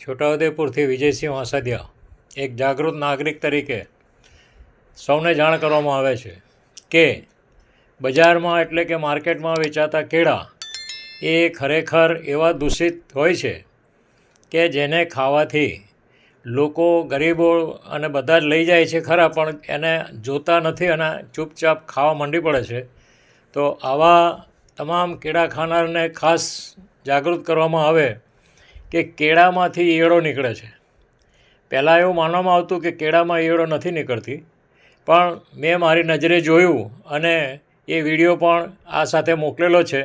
છોટાઉદેપુરથી વિજયસિંહ વાંસદિયા, એક જાગૃત નાગરિક તરીકે સૌને જાણ કરવામાં આવે છે કે બજારમાં એટલે કે માર્કેટમાં વેચાતા કેળા એ ખરેખર એવા દૂષિત હોય છે કે જેને ખાવાથી લોકો ગરીબો અને બધા જ લઈ જાય છે ખરા, પણ એને જોતા નથી અને ચૂપચાપ ખાવા માંડી પડે છે. તો આવા તમામ કેળા ખાનારને ખાસ જાગૃત કરવામાં આવે કે કેળામાંથી ઈયળો નીકળે છે. પહેલાં એવું માનવામાં આવતું કે કેળામાં ઈયળો નથી નીકળતી, પણ મેં મારી નજરે જોયું અને એ વીડિયો પણ આ સાથે મોકલેલો છે.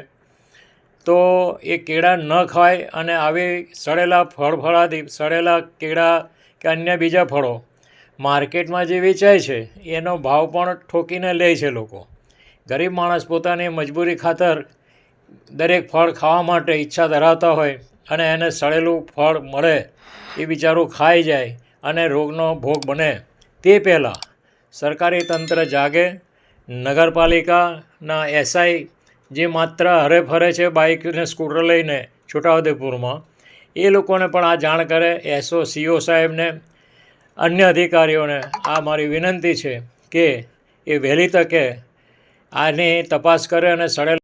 તો એ કેળા ન ખાય અને આવી સડેલા ફળફળાદી, સડેલા કેળા કે અન્ય બીજા ફળો માર્કેટમાં જે વેચાય છે, એનો ભાવ પણ ઠોકીને લે છે લોકો. ગરીબ માણસ પોતાની મજબૂરી ખાતર દરેક ફળ ખાવા માટે ઈચ્છા ધરાવતા હોય અને એને સળેલું ફળ મળે એ બિચારું ખાઈ જાય અને રોગનો ભોગ બને. તે પહેલાં સરકારી તંત્ર જાગે, નગરપાલિકાના એસઆઈ જે માત્ર હરે ફરે છે બાઇક અને સ્કૂટર લઈને છોટાઉદેપુરમાં, એ લોકોને પણ આ જાણ કરે, એસઓ, સીઓ સાહેબને, અન્ય અધિકારીઓને આ મારી વિનંતી છે કે એ વહેલી તકે આની તપાસ કરે અને સડેલ